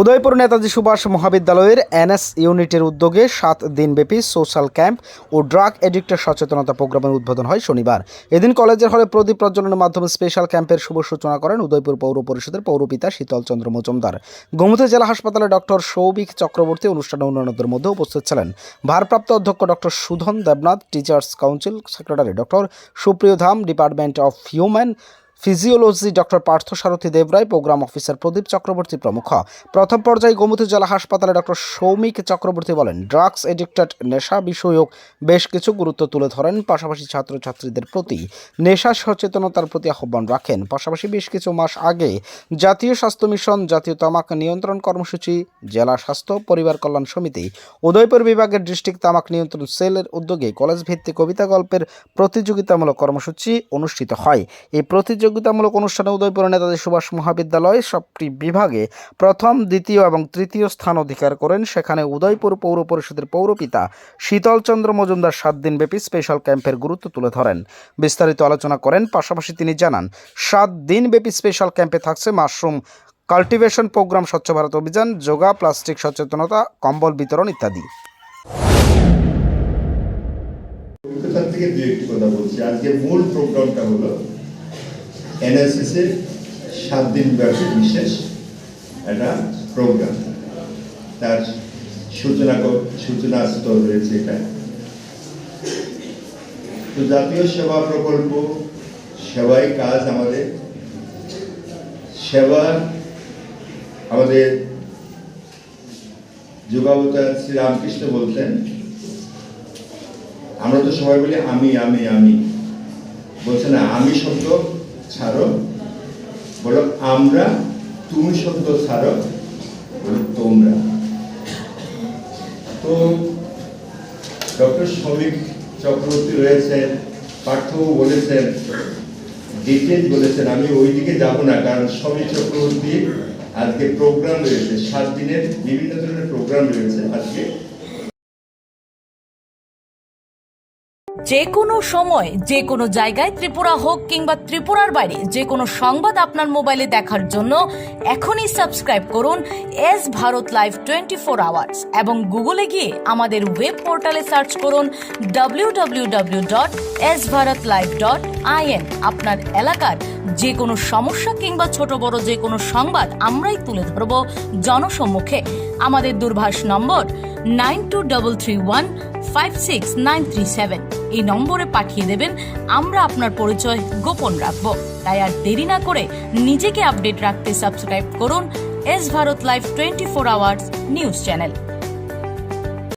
উদয়পুর নেতাজি সুভাষ মহাবিদ্যালয়ের এনএস ইউনিটের উদ্যোগে সাত দিনব্যাপী সোশ্যাল ক্যাম্প ও ড্রাগ এডিক্টের সচেতনতা প্রোগ্রামের উদ্বোধন হয় শনিবার। এদিন কলেজের হলে প্রদীপ প্রজ্বলনের মাধ্যমে স্পেশাল ক্যাম্পের শুভ সূচনা করেন উদয়পুর পৌর পরিষদের পৌরপিতা শীতল চন্দ্র মজুমদার। গোমতী জেলা হাসপাতালে ডক্টর সৌভিক চক্রবর্তী অনুষ্ঠানে অন্যান্যদের মধ্যে উপস্থিত ছিলেন। ভারপ্রাপ্ত অধ্যক্ষ doctor Sudhan Debnath, teachers council secretary doctor Supriya Dham, department of human physiology doctor Partha Sarathi Debroy, programme officer Pradip Chakraborty প্রমুখ। প্রথম পর্যায়ে গোমতী জেলা হাসপাতালে ডক্টর সৌমিক চক্রবর্তী বলেন ড্রাগস এডিক্টেড নেশা বিষয়ক বেশ কিছু গুরুত্ব তুলে ধরেন, পাশাপাশি ছাত্রছাত্রীদের প্রতি নেশা সচেতনতার প্রতি আহ্বান রাখেন। পাশাপাশি বেশ কিছু মাস আগে জাতীয় স্বাস্থ্য মিশন, জাতীয় তামাক নিয়ন্ত্রণ কর্মসূচি, জেলা স্বাস্থ্য পরিবার কল্যাণ সমিতি, উদয়পুর বিভাগের ডিস্ট্রিক্ট তামাক নিয়ন্ত্রণ সেলের উদ্যোগে কলেজ ভিত্তিক কবিতা গল্পের প্রতিযোগিতামূলক কর্মসূচি অনুষ্ঠিত হয়। এই প্রতিযোগিতামূলক অনুষ্ঠানে উদয়পুর নেতাজি সুভাষ মহাবিদ্যালয় সবটি বিভাগে প্রথম, দ্বিতীয় এবং তৃতীয় স্থান অধিকার করেন। সেখানে উদয়পুর পৌর পরিষদের পৌরপিতা শীতলচন্দ্র মজুমদার সাত দিনব্যাপী স্পেশাল ক্যাম্পের গুরুত্ব তুলে ধরেন। বিস্তারিত আলোচনা করেন, পাশাপাশি তিনি জানান, সাত দিনব্যাপী স্পেশাল ক্যাম্পে থাকছে মাশরুম কাল্টিভেশন প্রোগ্রাম স্বচ্ছ ভারত অভিযান, যোগা প্লাস্টিক সচেতনতা, কম্বল বিতরণ ইত্যাদি। থেকে দু একটি কথা বলছি। আজকে মূল প্রোগ্রামটা হলো এনএসএস এর সাত দিন ব্যাপী বিশেষ একটা প্রোগ্রাম তার সূচনা সূচনা স্তর রয়েছে এটা। তো জাতীয় সেবা প্রকল্প, সেবাই কাজ আমাদের। সেবা আমাদের যুগাবতার শ্রী রামকৃষ্ণ বলতেন, আমরা তো সবাই বলি আমি আমি আমি। বলছে না, আমি শব্দ ছাড়ো। বলো, আমরা তুমি শব্দ ছাড়ো, বলো, তোমরা তো ডক্টর শ্রমিক চক্রবর্তী রয়েছেন পার্থবাবু বলেছেন ডিটেল বলেছেন, আমি ওই দিকে যাব না, কারণ শ্রমিক চক্রবর্তী আজকে প্রোগ্রাম রয়েছে, সাত দিনের বিভিন্ন ধরনের প্রোগ্রাম রয়েছে আজকে। যে কোনো সময় যে কোনো জায়গায়, ত্রিপুরা হোক কিংবা ত্রিপুরার বাইরে যে কোনো সংবাদ আপনার মোবাইলে দেখার জন্য এখনই সাবস্ক্রাইব করুন S Bharat live twenty four hours এবং গুগলে গিয়ে আমাদের ওয়েব পোর্টালে সার্চ করুন W W W dot S Bharat live dot IN আপনার এলাকার যে কোনো সমস্যা কিংবা ছোট বড় যে কোনো সংবাদ আমরাই তুলে ধরব জনসম্মুখে। আমাদের দূরভাষ নম্বর nine two double three one five six nine three seven. এই নম্বরে পাঠিয়ে দেবেন। আমরা আপনার পরিচয় গোপন রাখব। তাই আর দেরি না করে নিজেকে আপডেট রাখতে সাবস্ক্রাইব করুন S Bharat live twenty four hours news channel.